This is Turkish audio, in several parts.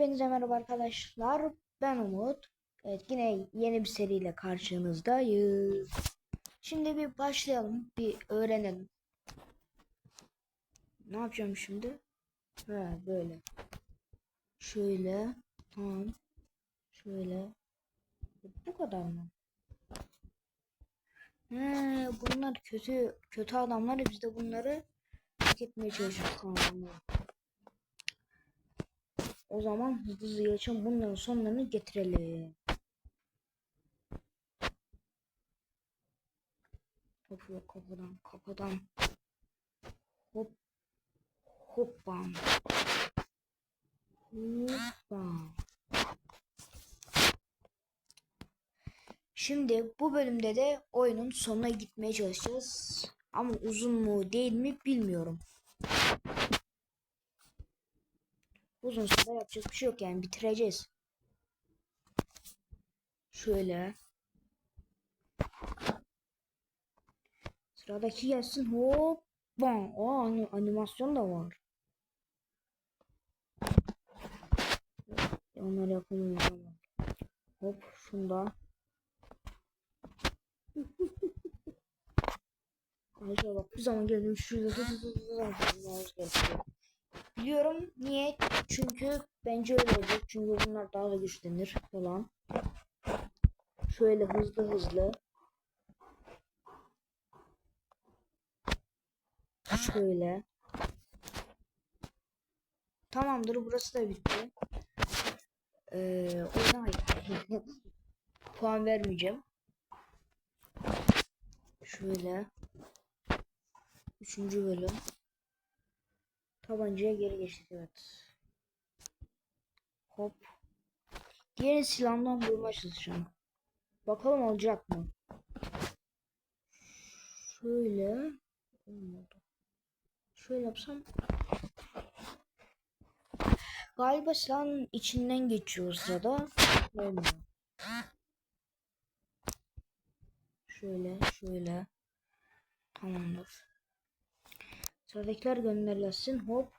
Hepinize merhaba arkadaşlar. Ben Umut. Evet yine yeni bir seriyle karşınızdayız. Şimdi bir başlayalım. Bir öğrenelim. Ne yapacağım şimdi? Ha böyle. Şöyle. Tamam. Şöyle. Bu kadar mı? He, bunlar kötü kötü adamlar. Biz de bunları etmeye çalışıyoruz. Tamam. O zaman hızlı hızlı geçelim. Bunların sonlarını getirelim. Hop kapıdan kapıdan. Hop. Hoppam. Hoppam. Şimdi bu bölümde de oyunun sonuna gitmeye çalışacağız. Ama uzun mu değil mi bilmiyorum. Uzun süre yapacak bir şey yok yani bitireceğiz. Şöyle. Sıradaki gelsin. Hop. Bam. Aa, ani- animasyon da var. Onları yapamıyorum ama. Hop şunda. Ayşe bak bir zaman geldim şurada. Biliyorum niye? Çünkü bence öyle olacak. Çünkü bunlar daha da güçlenir falan. Şöyle hızlı hızlı. Şöyle. Tamamdır burası da bitti. Ee, oyuna hayır. Puan vermeyeceğim. Şöyle. Üçüncü bölüm. Tabancaya geri geçtik evet. Hop. Diğer silahından vurmaya çalışacağım. Bakalım olacak mı? Şöyle. Olmadı. Şöyle yapsam. Galiba silahın içinden geçiyor o sırada. Olmuyor. Şöyle, şöyle. Tamamdır. Sıradakiler gönderilsin. Hop.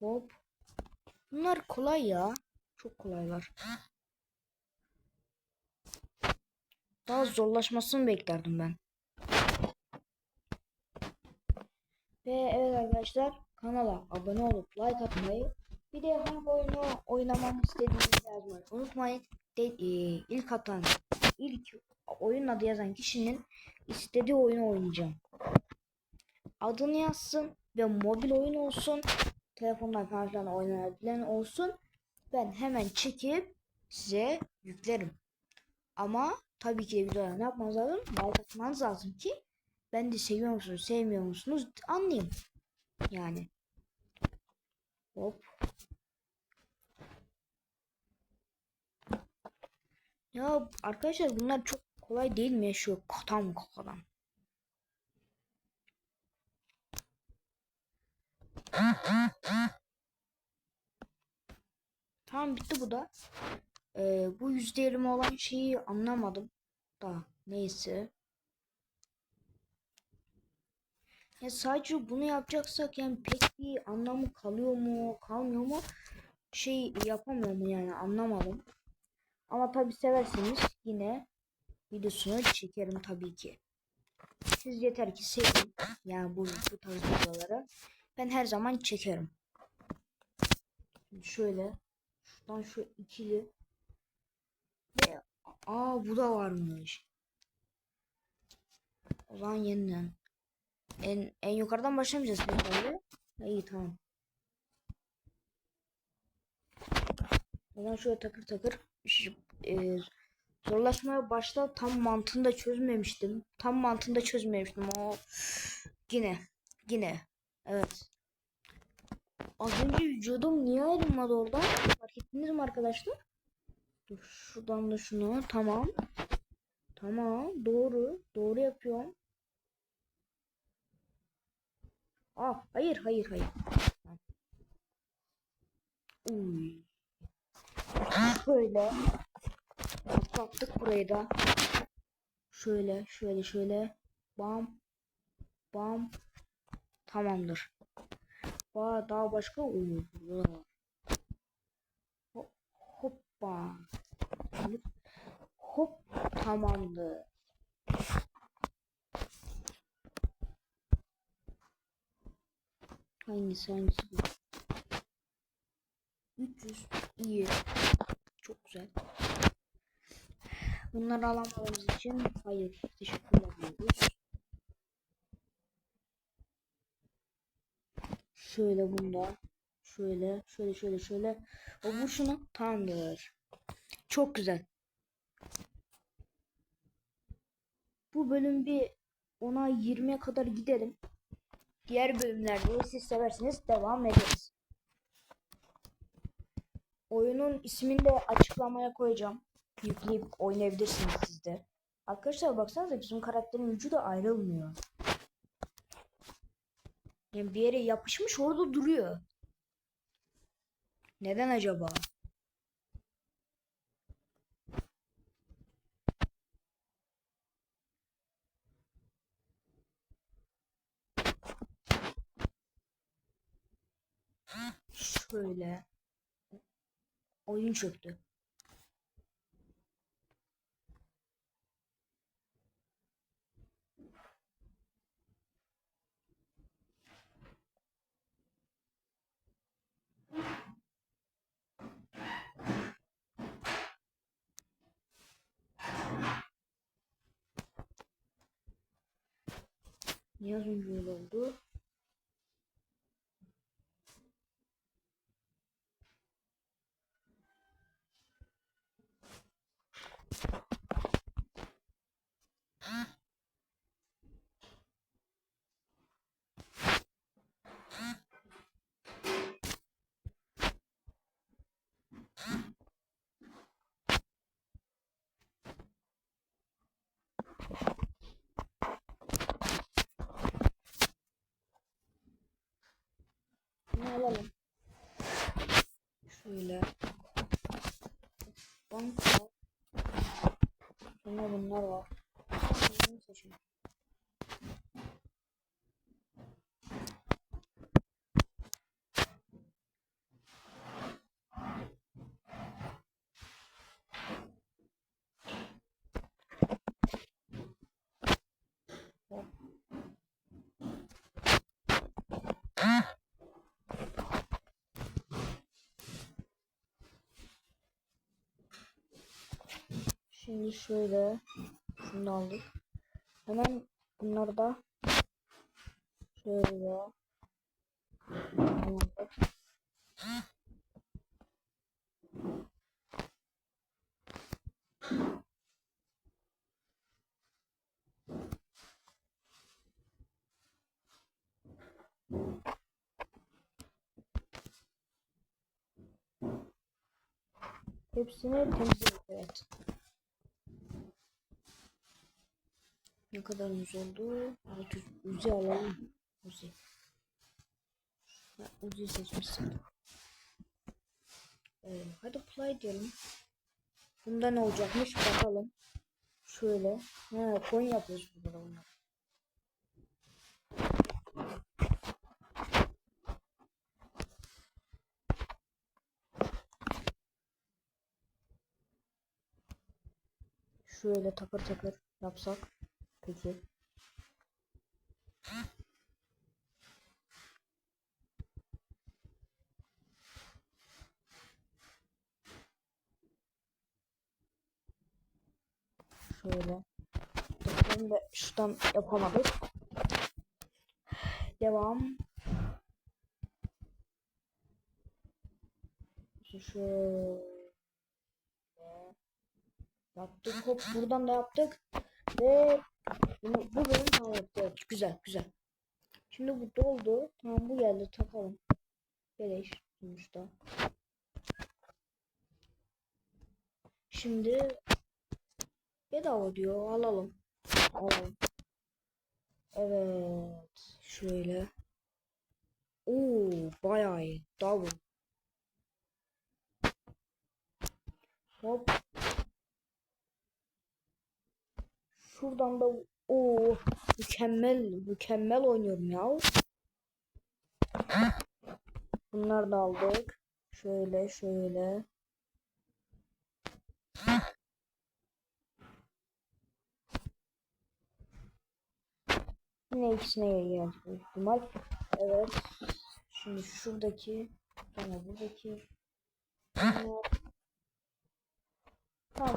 Hop. Bunlar kolay ya. Çok kolaylar. Daha zorlaşmasını beklerdim ben. Ve evet arkadaşlar kanala abone olup like atmayı bir de hangi oyunu oynamamı istediğinizi yazmayı unutmayın. De, e, ilk atan ilk oyun adı yazan kişinin istediği oyunu oynayacağım. Adını yazsın ve mobil oyun olsun. Telefondan falan oynanabilen olsun. Ben hemen çekip size yüklerim. Ama tabii ki de videoya ne yapmanız lazım? Like atmanız lazım ki ben de seviyor musunuz, sevmiyor musunuz anlayayım. Yani. Hop. Ya arkadaşlar bunlar çok kolay değil mi? Şu katam kafadan. Tamam bitti bu da. Ee, bu yüzde olan şeyi anlamadım. Da neyse. Ya sadece bunu yapacaksak yani pek bir anlamı kalıyor mu kalmıyor mu şey yapamıyor mu yani anlamadım. Ama tabi severseniz yine videosunu çekerim tabii ki. Siz yeter ki sevin yani bu, bu tarz videoları. Ben her zaman çekerim. Şöyle şuradan şu ikili ve aa bu da varmış. O zaman yeniden. En, en yukarıdan başlamayacağız. Ha, İyi tamam. O zaman şöyle takır takır e, zorlaşmaya başta tam mantığını da çözmemiştim. Tam mantığını da çözmemiştim. O yine yine evet. Az önce vücudum niye ayrılmadı oradan? Fark ettiniz mi arkadaşlar? Dur şuradan da şunu tamam. Tamam doğru doğru yapıyorum. Aa, hayır hayır hayır. Uy. Şöyle. Kapattık burayı da. Şöyle şöyle şöyle. Bam. Bam. Tamamdır. Aa, daha başka var. Hop. Hoppa. Hop tamamdır. Hangisi hangisi bu? 300 iyi. Çok güzel. Bunları alamadığımız için hayır teşekkürler diyoruz. Şöyle bunda. Şöyle şöyle şöyle şöyle. O bu şunu tamamdır. Çok güzel. Bu bölüm bir ona 20'ye kadar gidelim. Diğer bölümlerde siz seversiniz devam ederiz. Oyunun ismini de açıklamaya koyacağım. Yükleyip oynayabilirsiniz siz de. Arkadaşlar baksanıza bizim karakterin ucu da ayrılmıyor. Yani bir yere yapışmış orada duruyor. Neden acaba? Şöyle. Oyun çöktü. Niye az önce öyle oldu? Bunu alalım. Şöyle. Banka. Hop. Şimdi şöyle şunu da. Hemen bunları da şöyle aldık. Hepsini temizledik evet. Ne kadarımız oldu? 600 Uzi alalım. Uzi. Ha, Uzi seçmişsin. Ee, hadi play diyelim. Bunda ne olacakmış bakalım. Şöyle. Ha, coin yapıyoruz burada bunlar. Şöyle takır takır yapsak. Peki. Şöyle. Bakalım da şuradan yapamadık. Devam. Şöyle. Yaptık hop buradan da yaptık. Ve bunu, bu bölüm tamam yaptık. Güzel güzel. Şimdi bu doldu. Tamam bu geldi takalım. Beleş sonuçta. Şimdi bedava diyor alalım. Alalım. Evet. Şöyle. Oo bayağı iyi. Double. Hop. Şuradan da o mükemmel mükemmel oynuyorum ya. Bunları da aldık. Şöyle şöyle. Yine ikisine geldi büyük ihtimal. Evet. Şimdi şuradaki sonra buradaki bunlar. Tamam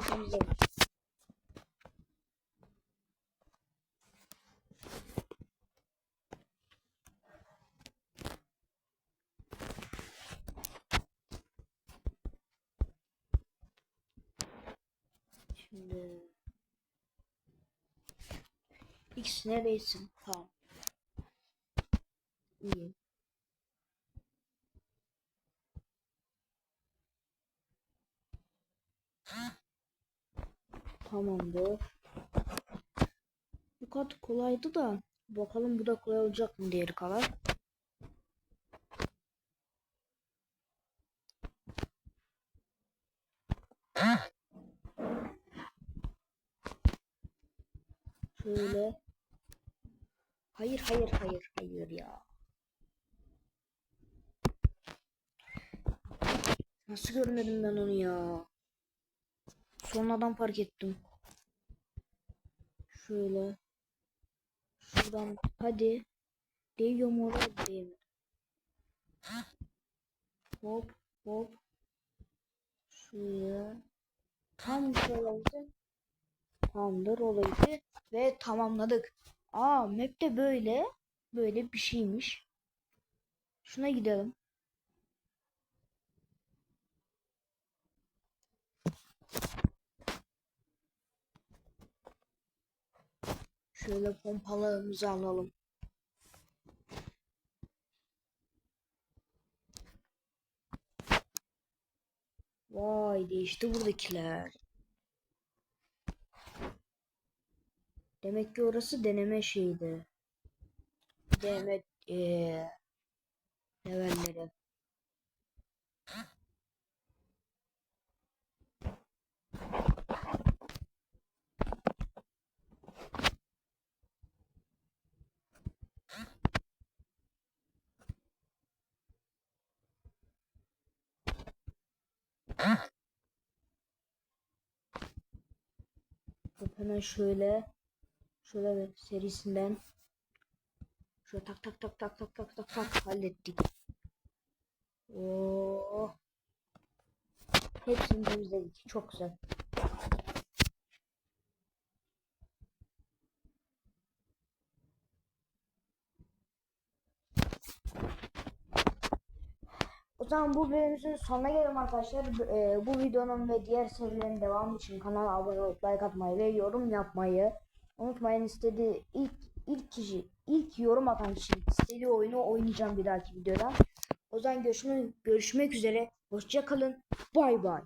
Şimdi X neredesin? Tamam. İyi. Tamamdır. Bu kat kolaydı da bakalım bu da kolay olacak mı diğeri kadar. Şöyle. Hayır hayır hayır ya. Nasıl görmedim ben onu ya? Sonradan fark ettim. Şöyle. Şuradan hadi. Değiyor mu oraya değmedi. Hop hop. Şuraya. Tam şöyle oldu. Tamamdır olaydı. Ve tamamladık. Aa map de böyle. Böyle bir şeymiş. Şuna gidelim. Şöyle pompalarımızı alalım. Vay değişti buradakiler. Demek ki orası deneme şeydi. Deneme eee levelleri. Hemen şöyle şöyle bir serisinden şöyle tak tak tak tak tak tak tak tak hallettik. Oo. Hepsini temizledik. Çok güzel. O zaman bu bölümümüzün sonuna gelelim arkadaşlar. Ee, bu videonun ve diğer serilerin devamı için kanala abone olup like atmayı ve yorum yapmayı unutmayın. istediği ilk ilk kişi ilk yorum atan kişi istediği oyunu oynayacağım bir dahaki videoda. O zaman görüşmek, görüşmek üzere. Hoşça kalın. Bay bay.